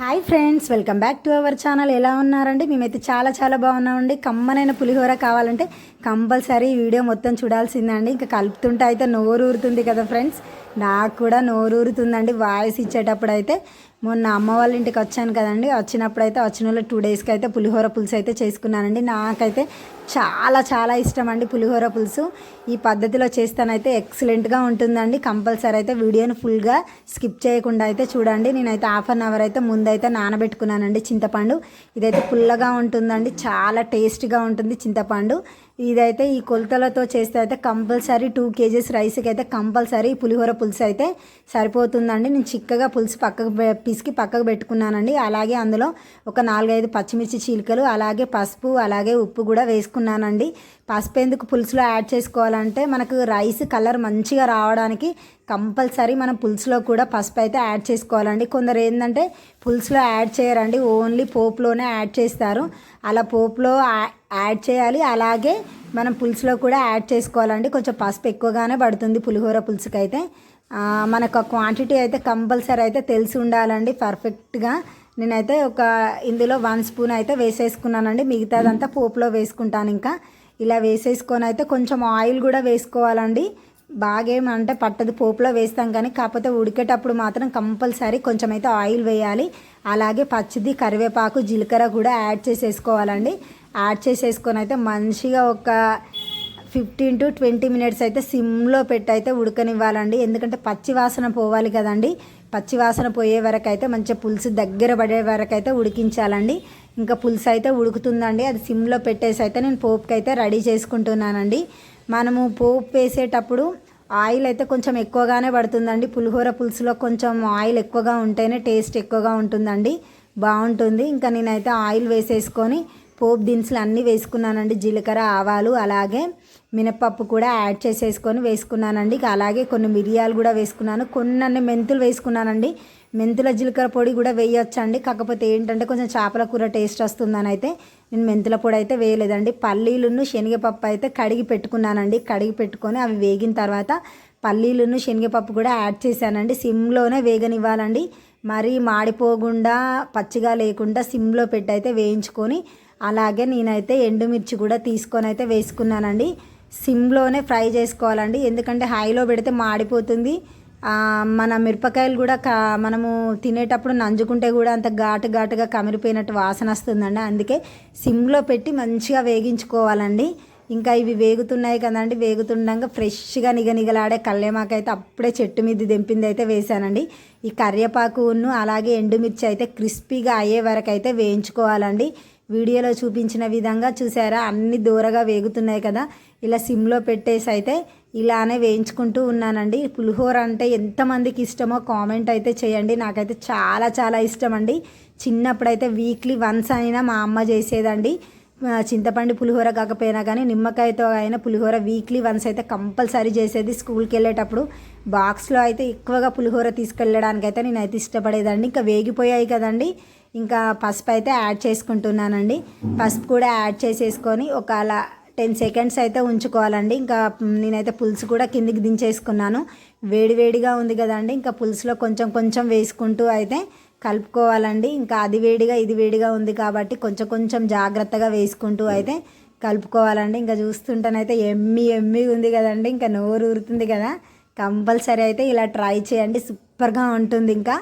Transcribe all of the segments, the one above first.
Hi friends welcome back to our channel ఎలా ఉన్నారండి? మేమైతే చాలా చాలా బాగున్నామండి. కమ్మనైన పులిహోర కావాలంటే కంపల్సరీ వీడియో మొత్తం చూడాల్సిందండి ఇంకా కలుపుతుంటే అయితే నోరు ఊరుతుంది కదా ఫ్రెండ్స్ నాకు కూడా నోరు ఊరుతుందండి వాయిస్ ఇచ్చేటప్పుడు అయితే మొన్న అమ్మ వాళ్ళ ఇంటికి వచ్చాను కదండి. వచ్చినప్పుడు అయితే వచ్చిన వాళ్ళు టూ డేస్కి అయితే పులిహోర పులుసు అయితే చేసుకున్నానండి. నాకైతే చాలా చాలా ఇష్టం అండి పులిహోర పులుసు. ఈ పద్ధతిలో చేస్తానైతే ఎక్సలెంట్గా ఉంటుందండి. కంపల్సరీ అయితే వీడియోని ఫుల్గా స్కిప్ చేయకుండా అయితే చూడండి. నేనైతే హాఫ్ అన్ అవర్ అయితే ముందైతే నానబెట్టుకున్నానండి చింతపండు. ఇదైతే పుల్లగా ఉంటుందండి. చాలా టేస్ట్గా ఉంటుంది చింతపండు. ఇదైతే ఈ కొలతలతో చేస్తే అయితే కంపల్సరీ టూ కేజీస్ రైస్కి అయితే కంపల్సరీ పులిహోర పులుసు అయితే సరిపోతుందండి. నేను చిక్కగా పులుసు పక్కకు పిసికి పక్కకు పెట్టుకున్నానండి. అలాగే అందులో ఒక నాలుగైదు పచ్చిమిర్చి చీలికలు అలాగే పసుపు అలాగే ఉప్పు కూడా వేసుకున్నానండి. పసుపు ఎందుకు పులుసులో యాడ్ చేసుకోవాలంటే మనకు రైస్ కలర్ మంచిగా రావడానికి కంపల్సరీ మనం పులుసులో కూడా పసుపు అయితే యాడ్ చేసుకోవాలండి. కొందరు ఏంటంటే పులుసులో యాడ్ చేయరండి. ఓన్లీ పోపులోనే యాడ్ చేస్తారు. అలా పోపులో యాడ్ చేయాలి. అలాగే మనం పులుసులో కూడా యాడ్ చేసుకోవాలండి. కొంచెం పసుపు ఎక్కువగానే పడుతుంది పులిహోర పులుసుకైతే. అయితే మనకు క్వాంటిటీ అయితే కంపల్సరీ అయితే తెలిసి ఉండాలండి. పర్ఫెక్ట్గా నేనైతే ఒక ఇందులో వన్ స్పూన్ అయితే వేసేసుకున్నానండి. మిగతాదంతా పోపులో వేసుకుంటాను ఇంకా. ఇలా వేసేసుకొని అయితే కొంచెం ఆయిల్ కూడా వేసుకోవాలండి. బాగేమంటే పట్టదు పోపులో వేస్తాం కానీ కాకపోతే ఉడికేటప్పుడు మాత్రం కంపల్సరీ కొంచెం అయితే ఆయిల్ వేయాలి. అలాగే పచ్చిది కరివేపాకు జీలకర్ర కూడా యాడ్ చేసేసుకోవాలండి. యాడ్ చేసేసుకొని అయితే మంచిగా ఒక ఫిఫ్టీన్ టు ట్వంటీ మినిట్స్ అయితే సిమ్లో పెట్టి అయితే ఉడకనివ్వాలండి. ఎందుకంటే పచ్చి వాసన పోవాలి కదండి. పచ్చి వాసన పోయే వరకు అయితే మంచిగా పులుసు దగ్గర పడే వరకు అయితే ఉడికించాలండి. ఇంకా పులుసు అయితే ఉడుకుతుందండి. అది సిమ్లో పెట్టేసి అయితే నేను పోపుకి అయితే రెడీ చేసుకుంటున్నానండి. మనము పోపు వేసేటప్పుడు ఆయిల్ అయితే కొంచెం ఎక్కువగానే పడుతుందండి. పులిహోర పులుసులో కొంచెం ఆయిల్ ఎక్కువగా ఉంటేనే టేస్ట్ ఎక్కువగా ఉంటుందండి. బాగుంటుంది. ఇంకా నేనైతే ఆయిల్ వేసేసుకొని పోపు దినుసులు అన్నీ వేసుకున్నానండి. జీలకర్ర ఆవాలు అలాగే మినపప్పు కూడా యాడ్ చేసేసుకొని వేసుకున్నానండి. అలాగే కొన్ని మిరియాలు కూడా వేసుకున్నాను. కొన్ని మెంతులు వేసుకున్నానండి. మెంతుల జీలకర్ర పొడి కూడా వేయొచ్చండి. కాకపోతే ఏంటంటే కొంచెం చేపల కూర టేస్ట్ వస్తుందని అయితే నేను మెంతుల పొడి అయితే వేయలేదండి. పల్లీలను శనగపప్పు అయితే కడిగి పెట్టుకున్నానండి. కడిగి పెట్టుకొని అవి వేగిన తర్వాత పల్లీలను శనగపప్పు కూడా యాడ్ చేశానండి. సిమ్లోనే వేగనివ్వాలండి. మరీ మాడిపోకుండా పచ్చిగా లేకుండా సిమ్లో పెట్టి అయితే వేయించుకొని అలాగే నేనైతే ఎండుమిర్చి కూడా తీసుకొని అయితే వేసుకున్నానండి. సిమ్లోనే ఫ్రై చేసుకోవాలండి. ఎందుకంటే హైలో పెడితే మాడిపోతుంది. మన మిరపకాయలు కూడా కా మనము తినేటప్పుడు నంజుకుంటే కూడా అంత ఘాటు ఘాటుగా కమిరిపోయినట్టు వాసన వస్తుందండి. అందుకే సిమ్లో పెట్టి మంచిగా వేగించుకోవాలండి. ఇంకా ఇవి వేగుతున్నాయి కదండి. వేగుతుండగా ఫ్రెష్గా నిగనిగలాడే కల్లేమాకు అయితే అప్పుడే చెట్టు మీద దింపింది అయితే వేసానండి ఈ కరివేపాకును అలాగే ఎండుమిర్చి అయితే క్రిస్పీగా అయ్యే వరకు అయితే వేయించుకోవాలండి. వీడియోలో చూపించిన విధంగా చూసారా? అన్ని దూరగా వేగుతున్నాయి కదా. ఇలా సిమ్లో పెట్టేసి అయితే ఇలానే వేయించుకుంటూ ఉన్నానండి. పులిహోర అంటే ఎంతమందికి ఇష్టమో కామెంట్ అయితే చేయండి. నాకైతే చాలా చాలా ఇష్టం అండి చిన్నప్పుడైతే వీక్లీ వన్స్ అయినా మా అమ్మ చేసేదండి. చింతపండు పులిహోర కాకపోయినా కానీ నిమ్మకాయతో అయినా పులిహోర వీక్లీ వన్స్ అయితే కంపల్సరీ చేసేది స్కూల్కి వెళ్ళేటప్పుడు. బాక్స్లో అయితే ఎక్కువగా పులిహోర తీసుకెళ్ళడానికి అయితే నేనైతే ఇష్టపడేదండి ఇంకా వేగిపోయాయి కదండి. ఇంకా పసుపు అయితే యాడ్ చేసుకుంటున్నానండి. పసుపు కూడా యాడ్ చేసేసుకొని ఒక అలా టెన్ సెకండ్స్ అయితే ఉంచుకోవాలండి. ఇంకా నేనైతే పులుసు కూడా కిందికి దించేసుకున్నాను. వేడివేడిగా ఉంది కదండి. ఇంకా పులుసులో కొంచెం కొంచెం వేసుకుంటూ అయితే కలుపుకోవాలండి. ఇంకా అది వేడిగా ఇది వేడిగా ఉంది కాబట్టి కొంచెం కొంచెం జాగ్రత్తగా వేసుకుంటూ అయితే కలుపుకోవాలండి. ఇంకా చూస్తుంటేనైతే ఎమ్మి ఎమ్మి ఉంది కదండి. ఇంకా నోరు ఊరుతుంది కదా. కంపల్సరీ అయితే ఇలా ట్రై చేయండి. సూపర్గా ఉంటుంది ఇంకా.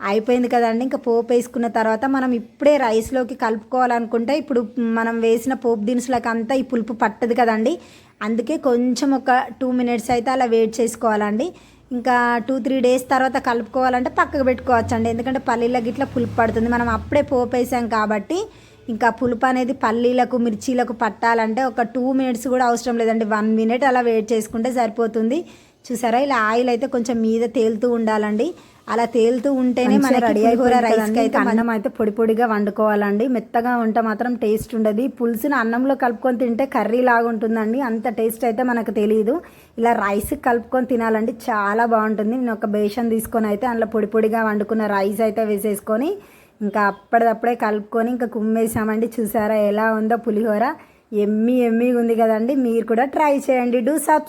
అయిపోయింది కదండి. ఇంకా పోపు వేసుకున్న తర్వాత మనం ఇప్పుడే రైస్లోకి కలుపుకోవాలనుకుంటే ఇప్పుడు మనం వేసిన పోపు దినుసులకు అంతా ఈ పులుపు పట్టదు కదండి. అందుకే కొంచెం ఒక టూ మినిట్స్ అయితే అలా వెయిట్ చేసుకోవాలండి. ఇంకా టూ త్రీ డేస్ తర్వాత కలుపుకోవాలంటే పక్కకు పెట్టుకోవచ్చు అండి ఎందుకంటే పల్లీలకు ఇట్లా పులుపు పడుతుంది. మనం అప్పుడే పోపు వేసాం కాబట్టి ఇంకా పులుపు అనేది పల్లీలకు మిర్చీలకు పట్టాలంటే ఒక టూ మినిట్స్ కూడా అవసరం లేదండి. వన్ మినిట్ అలా వెయిట్ చేసుకుంటే సరిపోతుంది. చూసారా? ఇలా ఆయిల్ అయితే కొంచెం మీద తేలుతూ ఉండాలండి. అలా తేలుతూ ఉంటేనే మన రెడీ అయిపోయిన రైస్కి అయితే అన్నం అయితే పొడి పొడిగా వండుకోవాలండి. మెత్తగా ఉంటే మాత్రం టేస్ట్ ఉండదు. పులుసుని అన్నంలో కలుపుకొని తింటే కర్రీ లాగా ఉంటుందండి. అంత టేస్ట్ అయితే మనకు తెలియదు ఇలా రైస్ కలుపుకొని తినాలండి. చాలా బాగుంటుంది. నేను ఒక బేషన్ తీసుకొని అయితే అందులో పొడి పొడిగా వండుకున్న రైస్ అయితే వేసేసుకొని ఇంకా అప్పటిదప్పుడే కలుపుకొని ఇంకా కుమ్మేసామండి. చూసారా ఎలా ఉందో పులిహోర. ఎమ్మి ఎమ్మిగా ఉంది కదండి. మీరు కూడా ట్రై చేయండి. Do subs